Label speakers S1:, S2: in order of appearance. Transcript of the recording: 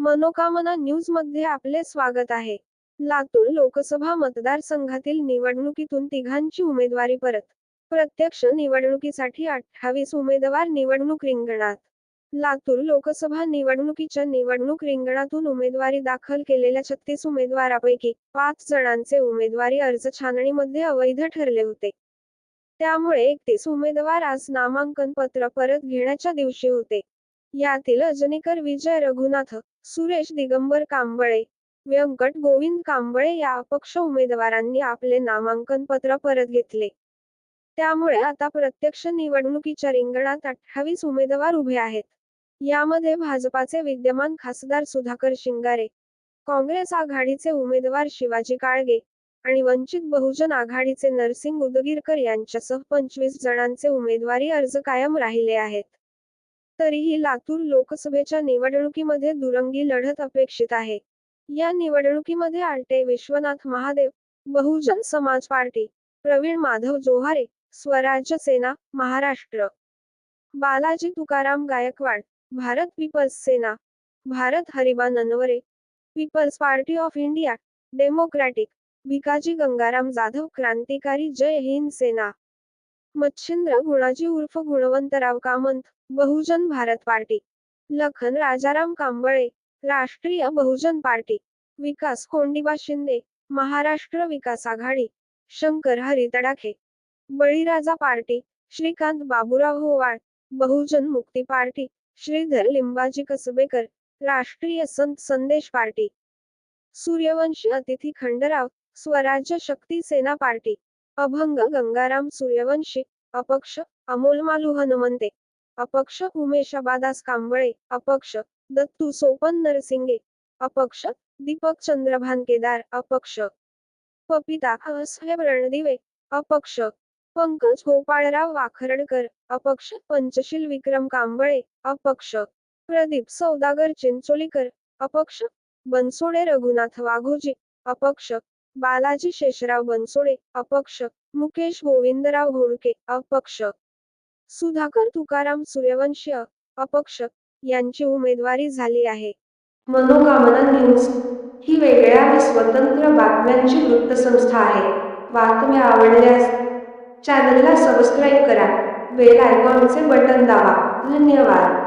S1: मनोकामना न्यूजमध्ये आपले स्वागत आहे. लातूर लोकसभा मतदारसंघातील निवडणुकीतून तिघांची उमेदवारी परत. प्रत्यक्ष निवडणुकीसाठी अठ्ठावीस उमेदवार निवडणूक रिंगणात. लातूर लोकसभा निवडणुकीच्या निवडणूक रिंगणातून उमेदवारी दाखल केलेल्या छत्तीस उमेदवारापैकी पाच जणांचे उमेदवारी अर्ज छाननीमध्ये अवैध ठरले होते. त्यामुळे एकतीस उमेदवार आज नामांकन पत्र परत घेण्याच्या दिवशी होते. यातील अजनेकर विजय रघुनाथ सुरेश दिगंबर कांबळे व्यंकट गोविंद कांबळे या अपक्ष उमेदवारांनी आपले नामांकन पत्र परत घेतले. त्यामुळे आता प्रत्यक्ष निवडणुकीच्या रिंगणात अठ्ठावीस उमेदवार उभे आहेत. यामध्ये भाजपाचे विद्यमान खासदार सुधाकर शिंगारे काँग्रेस आघाडीचे उमेदवार शिवाजी काळगे आणि वंचित बहुजन आघाडीचे नरसिंग उदगीरकर यांच्यासह पंचवीस जणांचे उमेदवारी अर्ज कायम राहिले आहेत. तरीही लातूर लोकसभेच्या निवडणुकीमध्ये दुरंगी लढत अपेक्षित आहे. या निवडणुकीमध्ये आलटे Vishwanath Mahadev Bahujan Samaj party Praveen Madhav Johare Swarajya Sena Maharashtra. Balaji Tukaram Gaikwad Bharat people's Sena Bharat Hariba Nanaware people's party of India democratic Bhikaji Gangaram Jadhav Krantikari Jai Hind Sena. Machhindra Gunaji उर्फ Gunwantrao Kamant Bahujan Bharat party. Lakhan Rajaram Kamble Rashtriya Bahujan party. Vikas Kondiba Shinde Maharashtra Vikas Aghadi. Shankar Hari Tadakhe. Baliraja party Shrikant Baburao Howal Bahujan Mukti party. Shridhar Limbaji Kasbekar राष्ट्रीय संत संदेश party. Suryavanshi अतिथी खंडराव स्वराज्य शक्ती सेना party. अभंग गंगाराम सूर्यवंशी अपक्ष अमोल मालू हनुमंते अपक्ष उमेश अबादास कांबळे अपक्ष दत्तू सोपन नरसिंगे अपक्ष दीपक चंद्रभान केदार अपक्ष पपिता साहेब रणदिवे अपक्ष पंकज गोपाळराव वाखरडकर अपक्ष पंचशील विक्रम कांबळे अपक्ष प्रदीप सौदागर चिंचोलीकर अपक्ष बनसोडे रघुनाथ वाघोजी अपक्ष बालाजी शेषराव बनसोडे अपक्ष. मुकेश गोविंदराव घोडके अपक्ष. सुधाकर तुकाराम सूर्यवंशी अपक्ष. यांची उमेदवारी झाली आहे. मनोकामना न्यूज ही वेगळ्या व स्वतंत्र बातम्यांची वृत्तसंस्था आहे. बातम्या आवडल्यास चॅनलला सबस्क्राईब करा. बेल आयकॉनचे बटन दाबा. धन्यवाद.